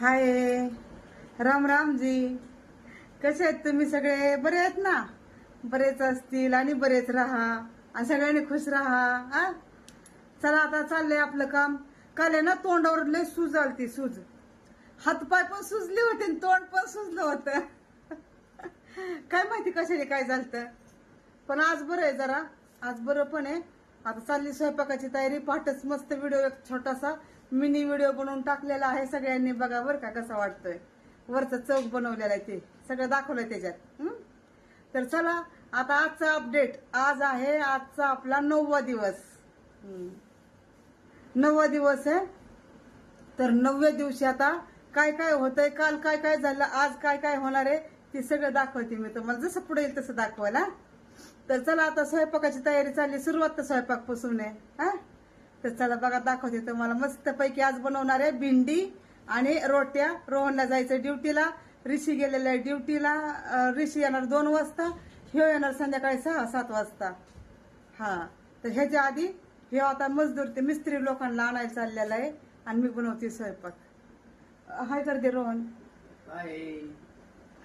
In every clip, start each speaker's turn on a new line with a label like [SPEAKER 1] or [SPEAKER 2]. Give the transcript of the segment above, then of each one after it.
[SPEAKER 1] हाय. राम रामजी. कसे आहेत तुम्ही सगळे? बरे आहेत ना? बरेच असतील आणि बरेच राहा. आणि सगळ्यांनी खुश राहा हा? चला आता चाललंय आपलं काम. काल आहे ना तोंडावर लय सूज आलती सूज. हातपाय पण सुजले होते आणि तोंड पण सुजलं होतं. काय माहिती कशाने काय झालं पण आज बरं आहे जरा. आज बरं पण आहे. आता चालली स्वयंपाकाची तयारी. पाठच मस्त व्हिडिओ एक छोटासा. मिनी व्हिडिओ बनवून टाकलेला आहे सगळ्यांनी बघा बरं का कसा वाटतोय. वरचं चौक बनवलेला आहे ते. सगळं दाखवलंय त्याच्यात. तर चला आता आजचा अपडेट आज आहे आजचा आपला नववा दिवस. नववा दिवस आहे. तर नवव्या दिवशी आता काय काय होतंय काल काय काय झालं आज काय काय होणार आहे ते सगळं दाखवते मी तुम्हाला. जसं पुढे येईल तसं दाखवायला. तर चला आता स्वयंपाकाची तयारी चालली. सुरुवात तर स्वयंपाकपासून आहे. हा? तर चला बघा दाखवते तुम्हाला. मस्त पैकी आज बनवणार आहे भेंडी आणि रोट्या. रोहनला जायचं ड्युटीला. ऋषी गेलेला आहे ड्युटीला. ऋषी येणार दोन वाजता. ह्यो येणार संध्याकाळी सहा सात वाजता. हा. तर ह्याच्या आधी हे आता मजदूर ते मिस्त्री लोकांना आणायला चाललेला आहे आणि मी बनवते स्वयंपाक. हाय करते रोहन.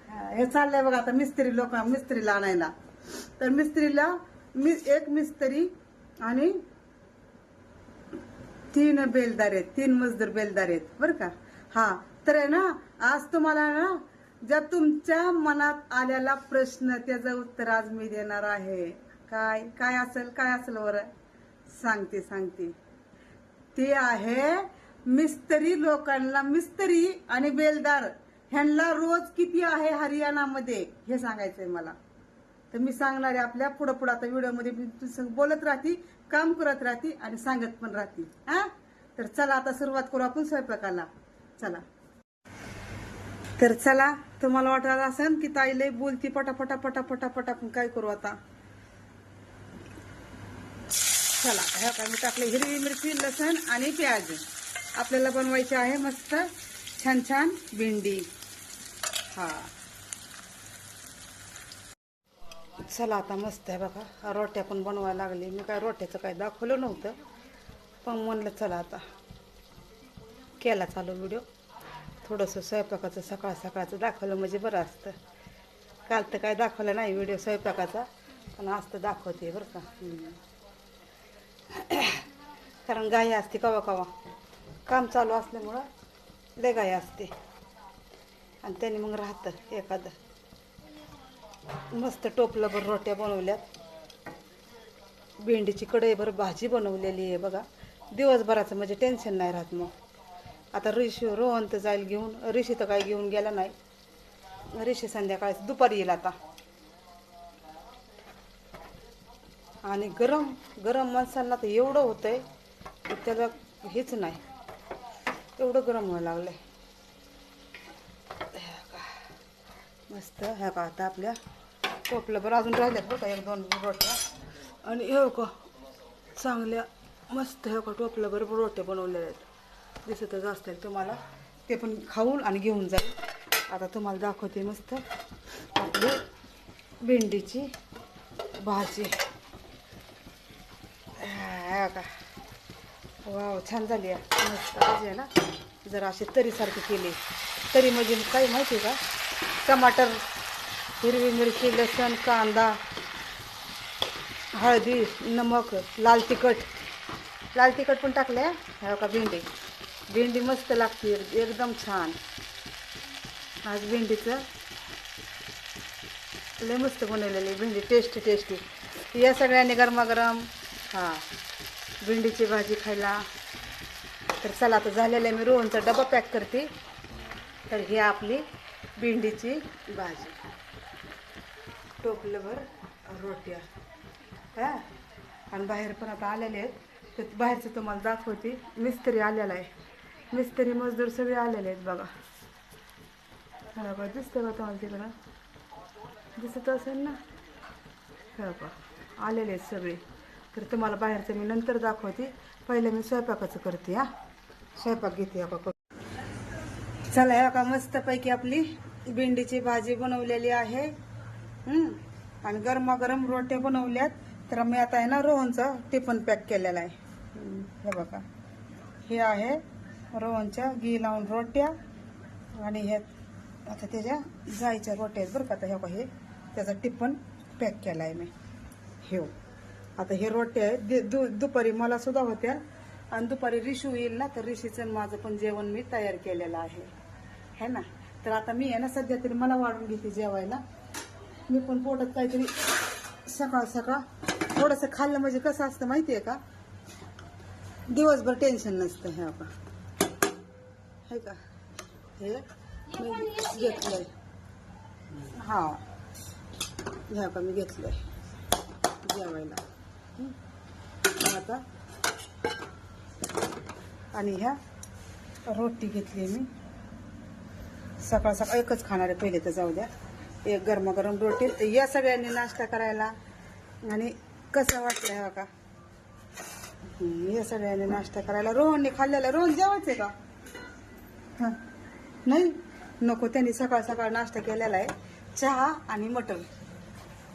[SPEAKER 1] हा, हे चाललंय बघा आता मिस्त्री लोक मिस्त्रीला आणायला. तर मिस्त्रीला मी एक मिस्त्री आणि तीन बेलदार आहेत तीन मजदूर बेलदार आहेत बरं का? हा तर आहे ना आज तुम्हाला ना ज्या तुमच्या मनात आलेला प्रश्न त्याचं उत्तर आज मी देणार आहे. काय काय असेल काय असेल बरं? सांगते सांगते. ते आहे मिस्त्री लोकांना मिस्त्री आणि बेलदार ह्यांना रोज किती आहे हरियाणामध्ये? हे सांगायचंय मला. तर मी सांगणार आहे आपल्या पुढं पुढं आता व्हिडिओमध्ये मी बोलत राहते काम करत राहते आणि सांगत पण राहते. हा? तर चला आता सुरुवात करू आपण स्वयंपाकाला. चला. तर चला तुम्हाला वाटत असेल की ताई लय बोलती पटापटा पटापटा पटा पण काय करू आता? चला ह्या काय मी टाकले हिरवी मिरची लसण आणि प्याज. आपल्याला बनवायची आहे मस्त छान छान भेंडी. हा. चला आता मस्त आहे बघा. रोट्या पण बनवायला लागली. मी काय रोट्याचं काय दाखवलं नव्हतं. पण म्हणलं चला आता. केला चालू व्हिडिओ थोडंसं स्वयंपाकाचं सकाळ सकाळचं दाखवलं म्हणजे बरं असतं. काल तर काय दाखवलं नाही व्हिडिओ स्वयंपाकाचा. पण आज तर दाखवते बरं का. कारण गाई असते कवा कवा. काम चालू असल्यामुळं लय गाय असते. आणि त्याने मग राहतं एखादं. मस्त टोपलंभर रोट्या बनवल्यात. भेंडीची कढईभर भाजी बनवलेली आहे बघा. दिवसभराचं म्हणजे टेन्शन नाही राहत मग. आता ऋषी रोहन तर जाईल घेऊन. ऋषी तर काही घेऊन गेला नाही. ऋषी संध्याकाळी दुपारी येईल आता. आणि गरम गरम माणसांना तर एवढं होतं आहे त्याला हेच नाही. एवढं गरम व्हायला लागलंय. ह्या का. मस्त ह्या का आता आपल्या टोपलं बरं अजून राहिल्यात बरं का? एक दोन रोट्या. आणि हे का चांगल्या मस्त हे का टोपलं बरोबर रोट्या बनवलेल्या आहेत. दिसतच असतील तुम्हाला. ते पण खाऊन आणि घेऊन जाईल. आता तुम्हाला दाखवते मस्त आपली भेंडीची भाजी. हा का वाव छान झाली आहे. मस्त भाजी आहे ना? जरा अशी तरीसारखी केली. तरी म्हणजे काय माहिती आहे का? टमाटर हिरवी मिरची लसण कांदा हळदी नमक लाल तिखट. लाल तिखट पण टाकले हो? का भेंडी. भेंडी मस्त लागते एकदम छान. आज भेंडीचं लय मस्त बनवलेली भेंडी टेस्टी टेस्टी या सगळ्यांनी गरमागरम हां भेंडीची भाजी खायला. तर चला आता झालेलं आहे मी रोहनचा डबा पॅक करते. तर ही आपली भेंडीची भाजी. टोपलंभर रोट्या. हा? आणि बाहेर पण आता आलेले आहेत. तर बाहेरचं तुम्हाला दाखवते. मिस्त्री आलेला आहे. मिस्त्री मजदूर सगळे आलेले आहेत बघा. हा बघा दिसतं का तुम्हाला तिकडं. दिसत असेल ना? हा का आलेले आहेत सगळे. तर तुम्हाला बाहेरचं मी नंतर दाखवते. पहिले मी स्वयंपाकाचं करते हा. स्वयंपाक घेते हा का चला ह्या का मस्तपैकी आपली भेंडीची भाजी बनवलेली आहे. आणि गरमागरम रोट्या बनवल्यात. तर मी आता आहे ना रोहनचा टिफन पॅक केलेला आहे. हे बघा. हे आहे रोहनच्या घी लावून रोट्या. आणि ह्या आता त्याच्या जायच्या रोट्या आहेत बरं का. आता हे बघा हे त्याचा टिफन पॅक केला आहे मी. हे हो. आता हे रोट्या आहेत. दे- दु दुपारी मला सुद्धा होत्या. आणि दुपारी रिशू येईल ना तर रिशीचं माझं पण जेवण मी तयार केलेलं आहे. है ना? तर आता मी आहे ना सध्या तरी मला वाढून घेते जेवायला. मी पण पोटात काहीतरी सकाळ सकाळ थोडंसं खाल्लं म्हणजे कसं असतं माहिती आहे का? दिवसभर टेन्शन नसतं हे आपण हे का? हे मी घेतलंय. हा. ह्या का मी घेतलंय. जेवायला. आता आणि ह्या रोटी घेतली मी. सकाळ सकाळ एकच खाणार आहे पहिले तर जाऊ द्या. एक गरमागरम रोटी. या सगळ्यांनी नाश्ता करायला. आणि कसं वाटलं हा का या सगळ्यांनी नाश्ता करायला. रोहनने खाल्लेला. रोहन जेवायचे का? हां. नाही? नको त्यांनी सकाळ सकाळ नाश्ता केलेला आहे. चहा आणि मटर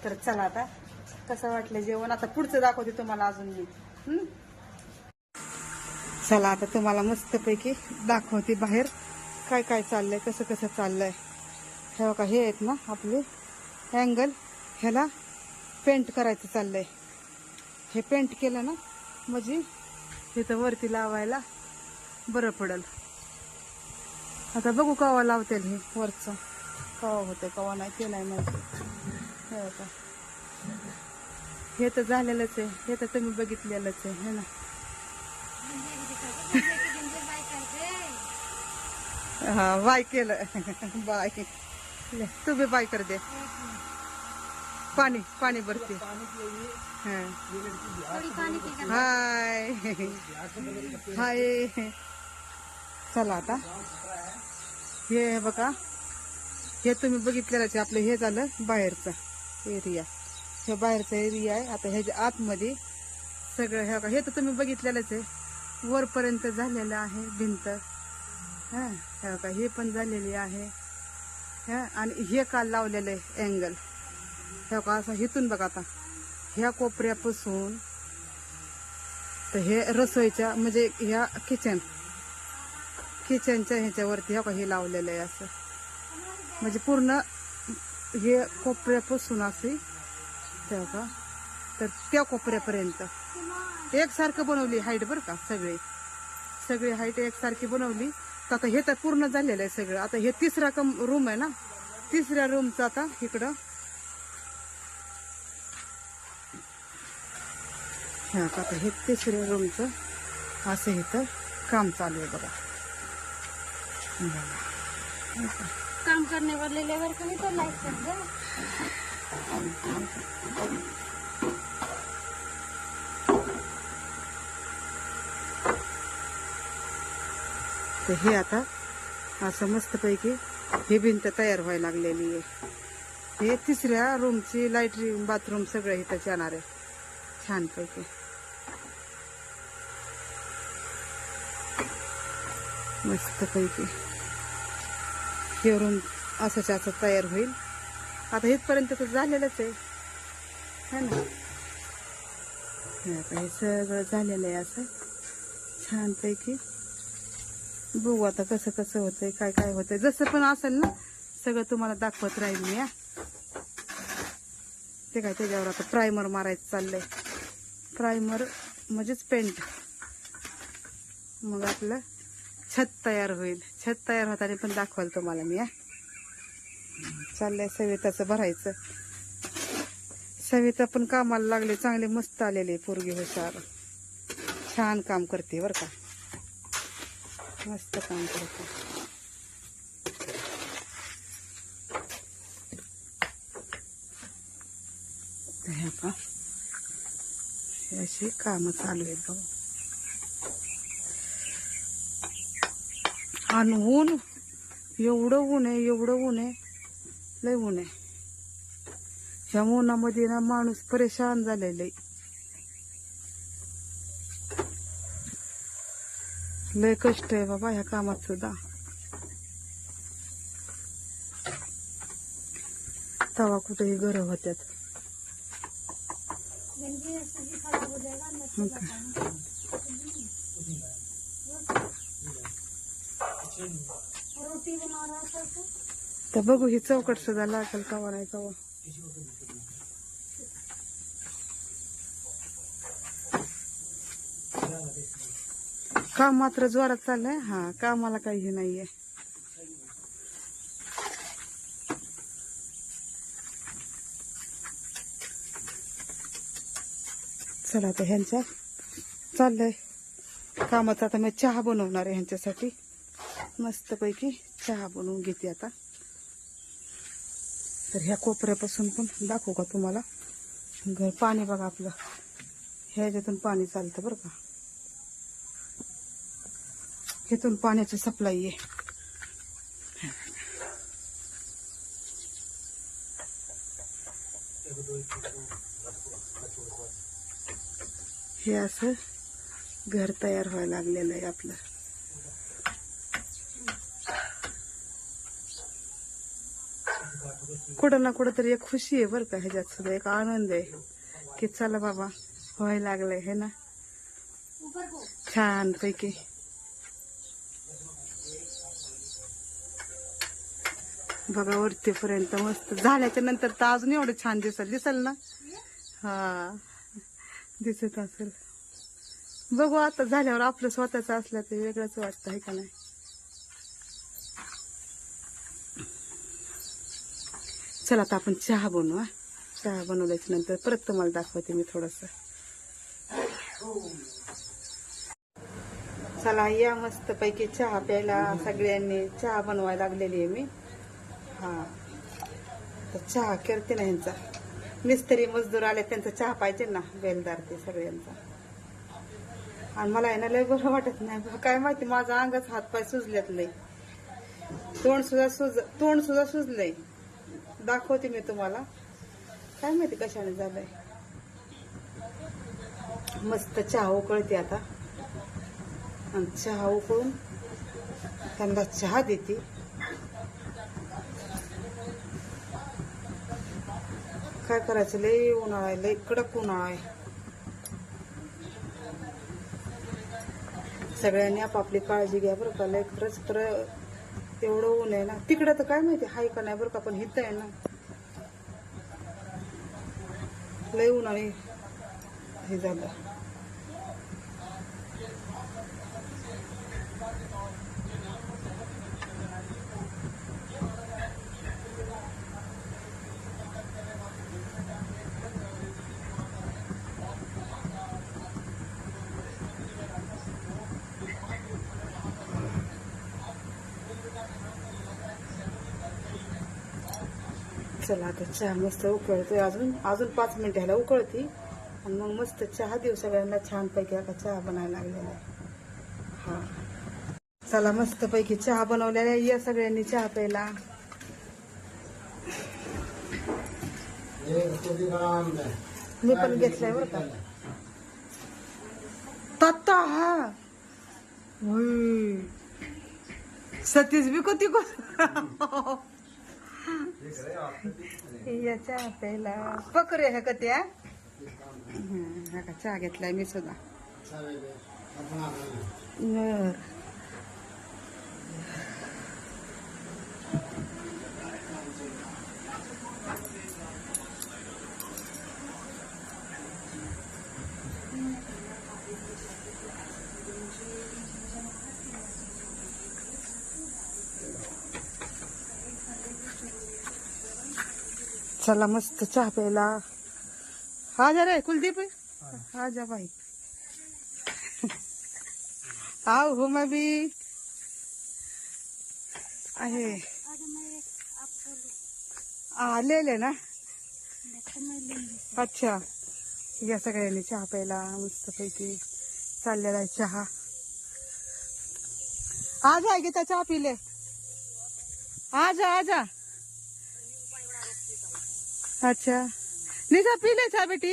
[SPEAKER 1] तर चला आता. कसं वाटलं जेवण? आता पुढचं दाखवते तुम्हाला अजून मी. चला आता तुम्हाला मस्तपैकी दाखवते बाहेर. काय काय चाललंय? कसं कसं चाललंय? हे बघा हे आहेत ना आपले अँगल ह्याला पेंट करायचं चाललंय. हे पेंट केलं ना म्हणजे इथं वरती लावायला बरं पडल. आता बघू कवा लावतील हे वरचं. कवा होतं कवा नाही ते नाही माहिती. हे बघा. हे तर झालेलंच आहे. हे तर तुम्ही बघितलेलंच आहे. हे ना. हा बाय केलं. बाय. ले, तू भी बाय कर दे. पाणी पाणी भरते. हाय. हाय. चला आता. हे बघा. हे तुम्ही बघितलेलं आपलं हे झालं बाहेरचं एरिया हे बाहेरचा एरिया आहे. आता ह्याच्या आतमध्ये सगळं हे बघा हे तर तुम्ही बघितलेलंच आहे. वरपर्यंत झालेलं आहे भिंत. हा. हे बघा हे पण झालेली आहे. ह्या आणि हे काल लावलेलं आहे अँगल ह्या का असं हिथून बघा आता. ह्या कोपऱ्यापासून तर हे रसोईच्या म्हणजे ह्या किचन किचनच्या ह्याच्यावरती ह्या का हे लावलेलं आहे असं. म्हणजे पूर्ण हे कोपऱ्यापासून असे त्या का तर त्या कोपऱ्यापर्यंत. एकसारखं बनवली हाईट बरं का सगळे. सगळी हाईट एकसारखी बनवली. तर आता हे तर पूर्ण झालेलं आहे सगळं. आता हे तिसरा कम रूम आहे ना? तिसऱ्या रूमचं आता इकडं. हा आता हे तिसऱ्या रूमचं असं इथं काम चालू आहे बघा.
[SPEAKER 2] काम करण्यावर लिहिल्यावर कमी तर लाईक तो लाइक कर दे
[SPEAKER 1] तर हे आता असं मस्तपैकी ही भिंत तयार व्हायला लागलेली आहे. हे तिसऱ्या रूमची लाइट बाथरूम सगळं इथं जाणार आहे. छानपैकी. मस्तपैकी. हे रूम असंच असं तयार होईल. आता इथपर्यंत तर झालेलंच आहे. है ना? हे आता हे सगळं झालेलं आहे असं. छानपैकी. बघू आता कसं कसं होतंय काय काय होतंय. जसं पण असेल ना सगळं तुम्हाला दाखवत राहील मी या ते काय त्याच्यावर आता प्रायमर मारायचं चाललंय. प्रायमर म्हणजेच पेंट मग आपलं छत तयार होईल. छत तयार होताना पण दाखवाल तुम्हाला मी या चाललंय सविताचं भरायचं. सविता पण कामाला लागले चांगले मस्त आलेले पोरगी हुशार. छान काम करते बरं का. मस्त काम करतो. तर हे पहा. अशी कामं चालू आहेत बघ. आणि ऊन एवढं ऊन आहे एवढं ऊन आहे. लय ऊन आहे. ह्या उन्हामध्ये ना माणूस परेशान झालेलं आहे. लय कष्ट आहे बाबा ह्या कामात सुद्धा. तवा कुठेही गरम होत्यात.
[SPEAKER 2] रोटी बनवणार
[SPEAKER 1] तर बघू ही चौकट सुद्धा लागेल कवा नाही कवा काम मात्र जोरात चाललंय. हा कामाला काही हे नाहीये. चला आता ह्यांच्या चाललंय. कामाचं आता मी चहा बनवणार आहे ह्यांच्यासाठी. मस्तपैकी चहा बनवून घेते आता. तर ह्या कोपऱ्यापासून पण दाखवू का तुम्हाला? घर पाणी बघा आपलं. ह्याच्यातून पाणी चालतं बरं का. इथून पाण्याची सप्लाय आहे. हे असं घर तयार व्हायला लागलेलं आहे आपलं. कुठं ना कुठं तरी एक खुशी आहे बरं का ह्याच्यात सुद्धा एक आनंद आहे की चला बाबा व्हायला लागलंय हे ना? छान पैकी बघा वरतीपर्यंत मस्त. झाल्याच्यानंतर तर अजून एवढं छान दिसल दिसल ना? हा. दिसत असेल. बघू आता झाल्यावर आपलं स्वतःच असलं ते वेगळंच वाटतं आहे का नाही? चला आता आपण चहा बनवू हा. चहा बनवल्याच्या नंतर परत तुम्हाला दाखवते मी थोडस. चला या मस्त पैकी चहा प्यायला सगळ्यांनी. चहा बनवायला लागलेली आहे मी. हा. तर चहा करते ना ह्यांचा मिस्त्री मजदूर आले त्यांचा चहा पाहिजे ना बेलदार ते सगळ्यांचा. आणि मला आहे ना लय बरं वाटत नाही. काय माहिती माझा अंगच हातपाय सुजल्यात लय. तोंड सुद्धा सुज तोंड सुद्धा सुजलंय. दाखवते मी तुम्हाला. काय माहिती कशाने झालंय. मस्त चहा उकळते आता. आणि चहा उकळून त्यांना चहा देते. काय करायचं? लय उन्हाळा आहे लय कडक उन्हाळा आहे. सगळ्यांनी आपापली काळजी घ्या बरं का लय खरंच तर एवढं ऊन आहे ना. तिकडं तर काय माहिती हाय का नाही बरं का पण हित आहे ना. लय ऊन आणि हे झालं. चला आता चहा मस्त उकळतोय अजून. अजून पाच मिनिट ह्याला उकळती. आणि मग मस्त चहा देऊ सगळ्यांना. छानपैकी आता चहा बनायला लागलेला आहे. हा. चला मस्त पैकी चहा बनवलेला आहे. या सगळ्यांनी चहा प्यायला. मी पण घेतलाय बरं का. तत्ता हा. सतीश बी कोती को या चहा प्यायला पकरे ह्या का त्या हं, हा का चहा घेतलाय मी सुद्धा. बर. चला मस्त चहा प्यायला. हा जा रे कुलदीप. हा जा भाई आओ हो मैं भी आहे.
[SPEAKER 2] अरे
[SPEAKER 1] आ ले ले ना? अच्छा. या सगळ्यांनी चहा प्यायला मस्त पैकी चाललेला आहे चहा. आज आहे की त्या चहा पिले. आज आज अच्छा। निशा पी ले चाय बेटी।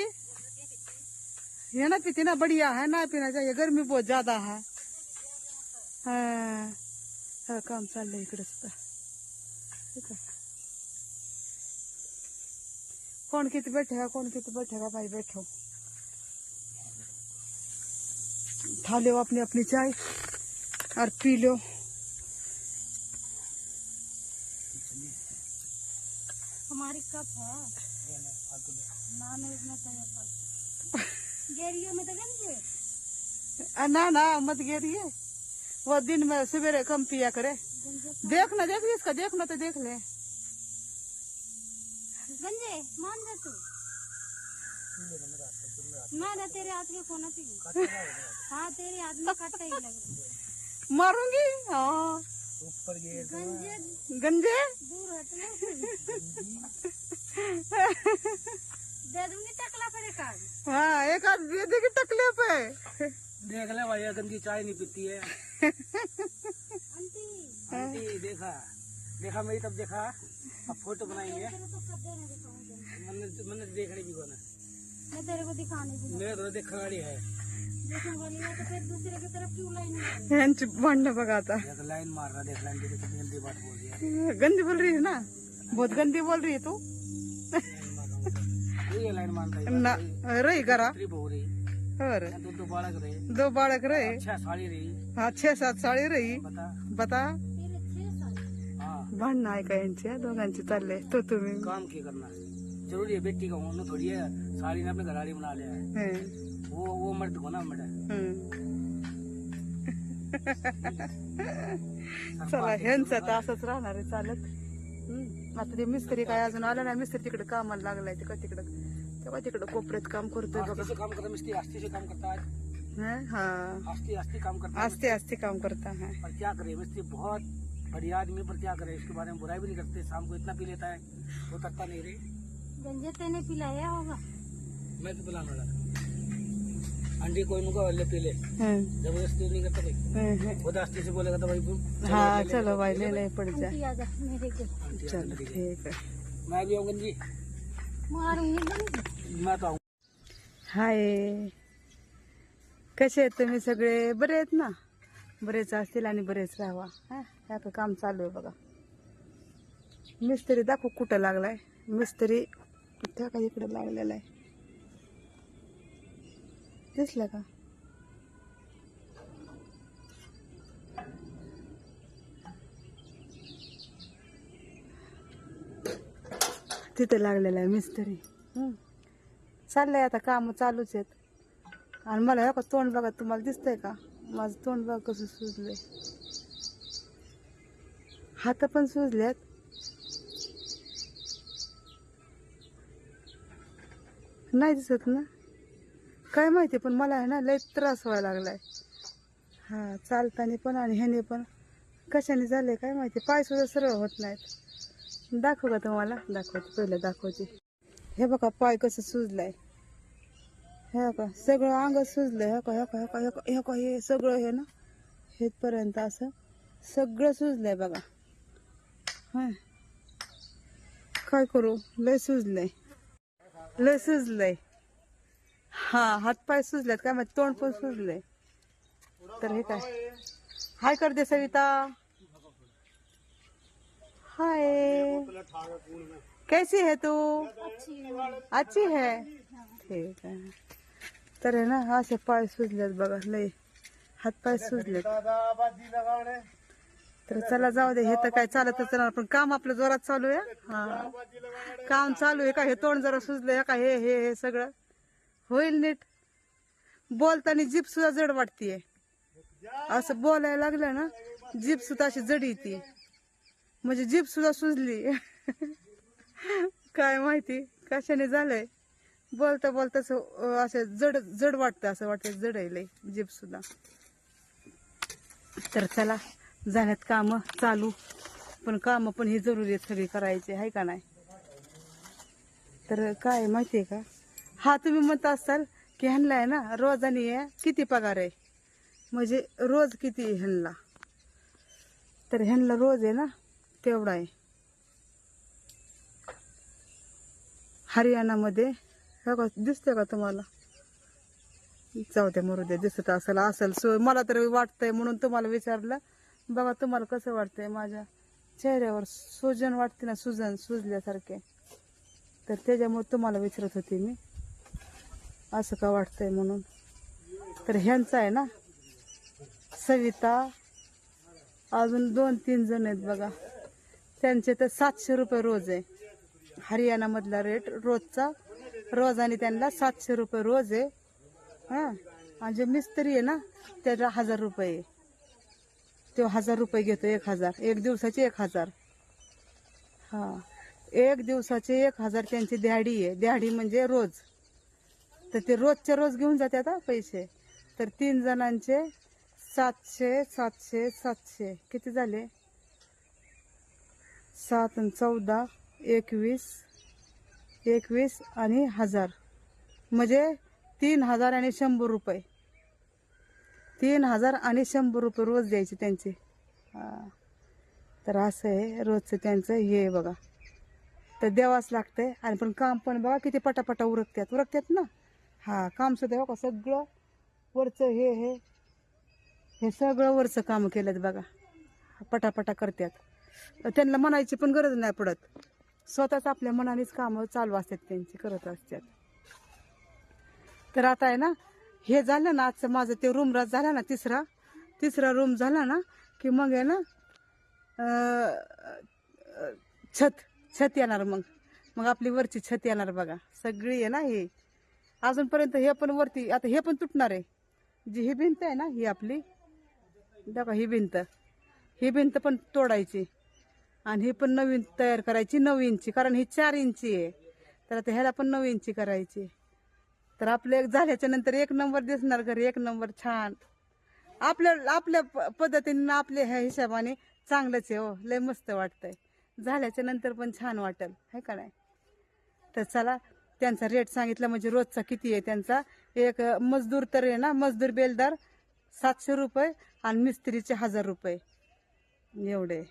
[SPEAKER 1] ये ना पीती ना बढ़िया है, ना पीना चाहिए, गर्मी बहुत ज़्यादा है। हाँ। काम चाललंय इकडे सुद्धा कौन किती बैठेगा, कौन किती बैठेगा? भाई बैठो। खा लो अपनी अपनी चाय और पी लो।
[SPEAKER 2] है ना गेरियो में तो गंजे
[SPEAKER 1] ना ना मत गिरिए वो दिन में सवेरे कम पिया करे।
[SPEAKER 2] गंजे
[SPEAKER 1] देख ना देख इसका देख ना तो देख ले।
[SPEAKER 2] गंजे मान दे तू। मैं ना तेरे हाथ के खोना पी हाँ। तेरे हाथ में काटा ही लग रहा
[SPEAKER 1] मारूँगी? हाँ।
[SPEAKER 3] ऊपर
[SPEAKER 2] गंजे
[SPEAKER 1] गंजे?
[SPEAKER 2] दूर हट
[SPEAKER 1] हाँ एक आध दे देगी तकलीफ है
[SPEAKER 3] देख ले भैया गंदी चाय नहीं पीती है।
[SPEAKER 2] आंटी।
[SPEAKER 3] आंटी देखा। देखा मेरी तब देखा। अब फोटो बनाएंगे।
[SPEAKER 2] तेरे को कब देने दिखाऊंगी
[SPEAKER 3] मन्नत मन्नत देखने भी कोना
[SPEAKER 2] मैं तेरे को दिखाने भी
[SPEAKER 3] मेरे तो देख खड़ी है।
[SPEAKER 2] देखने वाली है तो फिर दूसरे की तरफ क्यों लाइन मारी?
[SPEAKER 1] यांची भांडणं बघा आता
[SPEAKER 3] देख लाइन मार रहा देख लाइन देखो कितनी गंदी बात बोल रही है।
[SPEAKER 1] गंदी बोल रही है ना? बहुत गंदी बोल रही है तू।
[SPEAKER 3] लाइन मार रहा हूँ ये लाइन मान रही
[SPEAKER 1] ना रही और
[SPEAKER 3] दो दो बालक रहे
[SPEAKER 1] दो बालक रहे
[SPEAKER 3] साड़ी रही
[SPEAKER 1] हा छह सात साडी रही
[SPEAKER 3] बता
[SPEAKER 1] बता
[SPEAKER 3] हाँ
[SPEAKER 1] चालले तो तुम्ही
[SPEAKER 3] काम क्या करना ज़रूरी है बेटी का होना थोड़ी है साड़ी ने अपने घराड़ी बना लिया है वो वो मर्द को ना मर्द
[SPEAKER 1] चला असंच राहणार आहे चालत. आता ते मिस्त्री काय अजून आला नाही मिस्त्री तिकडे कामाला लागलाय तिकडे तिकडं तेव्हा तिकडे कोपऱ्यात काम करतोय बघा.
[SPEAKER 3] काम करता मिस्त्री आस्ती काम करता है
[SPEAKER 1] हं?
[SPEAKER 3] आस्ती आस्ती काम करता है
[SPEAKER 1] आस्ते आस्ते काम करता है.
[SPEAKER 3] पर क्या करे मिस्त्री बहुत बढ़िया आदमी पर क्या करे इसके बारे में बुराई भी नहीं करते शाम को इतना पी लेता है। वो करता नहीं रे।
[SPEAKER 2] गंजे तेने पिलाया होगा।
[SPEAKER 3] मैं तो पिलाने वाला अंडी कोई मुझको ले पी ले।
[SPEAKER 1] हं,
[SPEAKER 3] ज़बरदस्ती नहीं करता भाई
[SPEAKER 1] हं, हं.
[SPEAKER 3] आस्ती से बोलेगा तो भाई तुम
[SPEAKER 1] हा चलो भाई ले ले पड़ जा।
[SPEAKER 2] आंटी आ जा मेरे को।
[SPEAKER 3] आंटी
[SPEAKER 1] चल
[SPEAKER 3] आंटी
[SPEAKER 1] ठीक आहे
[SPEAKER 3] मैं भी
[SPEAKER 2] मारूँगी गंजे
[SPEAKER 3] मैं आऊँ
[SPEAKER 1] हाय. कसे आहेत तुम्ही सगळे? बरे आहेत ना? बरेच असतील आणि बरेच राहावा. हा आता काम चालू आहे बघा. मिस्त्री दाखव कुठं लागलाय. मिस्त्री त्या का इकडे लागलेला आहे. दिसलं का? तिथं लागलेला आहे मिस्त्री. चाललंय आता कामं चालूच आहेत. आणि मला हे का तोंड बघा तुम्हाला दिसतंय का? माझं तोंड बघा कसं सुजलंय. हात पण सुजल्यात नाही दिसत ना? काय माहिती पण मला आहे ना लय त्रास व्हायला लागलाय. हा चालताना पण आणि ह्याने पण. कशाने झाले काय माहिती पाय सुद्धा सरळ होत नाहीत. दाखवू का तुम्हाला? दाखवते पहिलं दाखवते. हे बघा पाय कसं सुजलाय. हे का सगळं अंग सुजलं हे का हे का हे का हे का हे का हे सगळं हे ना हेपर्यंत असं सगळं सुजलंय बघा. हां. काय करू? लय सुजलंय. लय सुजलंय. हा हातपाय सुजलेत काय माहिती? तोंड पण सुजलंय. तर हे काय? हाय करते सविता. हाय. कैसी है तू? अच्छी है. ठीक आहे. तर आहे ना असे पाय सुजलेत बघा लय हातपाय सुजलेत. तर चला जाऊ दे हे तर काय चालतच राहणार पण काम आपलं जोरात चालू आहे हा. काम चालू आहे का हे तोंड जरा सुजलंय का हे हे हे सगळं. होईल नीट. बोलताना जीप सुद्धा जड वाटतीये. असं बोलायला लागलं ना जीप सुद्धा अशी जड येते. म्हणजे जीप सुद्धा सुजली. काय माहिती कशाने झालंय? बोलता बोलता असं, असं जड जड वाटतं असं वाटतं जड आहे लय जीप सुद्धा. तर चला झाल्यात काम चालू. पण काम पण ही जरुरी आहेत सगळी करायची आहे का नाही? तर काय माहितीये का? हा तुम्ही म्हणत असाल की ह्यांना आहे ना रोज आहे किती पगार आहे? म्हणजे रोज किती आहे ह्यांना? तर ह्यांना रोज आहे ना तेवढा आहे. हरियाणामध्ये हे का दिसते का तुम्हाला? जाऊ द्या मरू द्या दिसत असेल असेल. सो मला तर वाटतंय म्हणून तुम्हाला विचारलं. बघा तुम्हाला कसं वाटतंय? माझ्या चेहऱ्यावर सुजन वाटते ना सुजन सुजल्यासारखे. तर त्याच्यामुळे तुम्हाला विचारत होते मी असं का वाटतंय म्हणून? तर ह्यांचं आहे ना सविता अजून दोन तीन जण आहेत बघा. त्यांचे तर सातशे रुपये रोज आहे. हरियाणामधला रेट रोजचा. रोज आणि त्यांना सातशे रुपये रोज आहे. हां? आणि जे मिस्त्री आहे ना त्याला हजार रुपये आहे. तो हजार रुपये घेतो एक हजार. एक दिवसाचे एक हजार. हा. एक दिवसाचे एक हजार त्यांची द्याडी आहे. दिहाडी म्हणजे रोज. तर ते रोजच्या रोज घेऊन जातात आता पैसे. तर तीन जणांचे सातशे सातशे सातशे. किती झाले? सात चौदा एकवीस एकवीस आणि हजार. म्हणजे तीन हजार आणि शंभर रुपये. तीन हजार आणि शंभर रुपये रोज द्यायचे त्यांचे. तर असं आहे रोजचं त्यांचं हे आहे बघा. तर द्यावाच लागतंय आणि पण काम पण बघा किती पटापटा उरकतात उरकतात ना? हा काम सुद्धा बघा सगळं वरचं हे हे हे सगळं वरचं काम केलं बघा. पटापटा करतात त्यांना म्हणायची पण गरज नाही पडत. स्वतःच आपल्या मनानेच कामं चालू असतात त्यांची करत असतात. तर आता आहे ना हे झालं ना आजचं माझं ते रूमराज झाला ना तिसरा तिसरा रूम झाला ना की मग आहे ना छत छत येणार मग. मग आपली वरची छत येणार बघा. सगळी आहे ना हे. अजूनपर्यंत हे पण वरती आता हे पण तुटणार आहे. जी ही भिंत आहे ना ही आपली. बघा ही भिंत. ही भिंत पण तोडायची. आणि ही पण नवीन तयार करायची नऊ इंची कारण ही चार इंची आहे. तर आता ह्याला पण नऊ इंची करायची. तर आपलं एक झाल्याच्यानंतर एक नंबर दिसणार घरी एक नंबर छान. आपल्या आपल्या प- पद्धतीने आपल्या ह्या हिशोबाने चांगलंच आहे हो लय मस्त वाटतंय. झाल्याच्यानंतर पण छान वाटेल हे का नाही? तर चला त्यांचा रेट सांगितला म्हणजे रोजचा किती आहे त्यांचा? एक मजदूर तर आहे ना मजदूर बेलदार सातशे रुपये आणि मिस्त्रीचे हजार रुपये. एवढे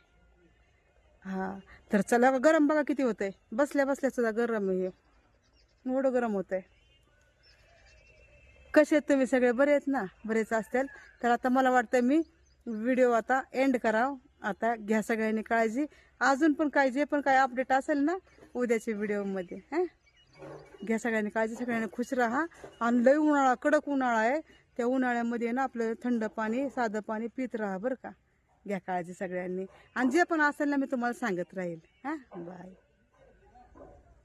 [SPEAKER 1] हा. तर चला गरम बघा किती होतंय. बसल्या बसल्या सुद्धा गरम आहे हे. एवढं गरम होतंय. कसे आहेत तुम्ही सगळे? बरे आहेत ना? बरेच असतील. तर आता मला वाटतं मी व्हिडिओ आता एंड कराव. आता घ्या सगळ्यांनी काळजी. अजून पण काय जे पण काय अपडेट असेल ना उद्याच्या व्हिडिओमध्ये हां? घ्या सगळ्यांनी काळजी सगळ्यांनी खुश राहा. आणि लई उन्हाळा कडक उन्हाळा आहे. त्या उन्हाळ्यामध्ये ना आपलं थंड पाणी साधं पाणी पित राहा बरं का. घ्या काळजी सगळ्यांनी. आणि जे पण असेल ना मी तुम्हाला सांगत राहील. हां? बाय.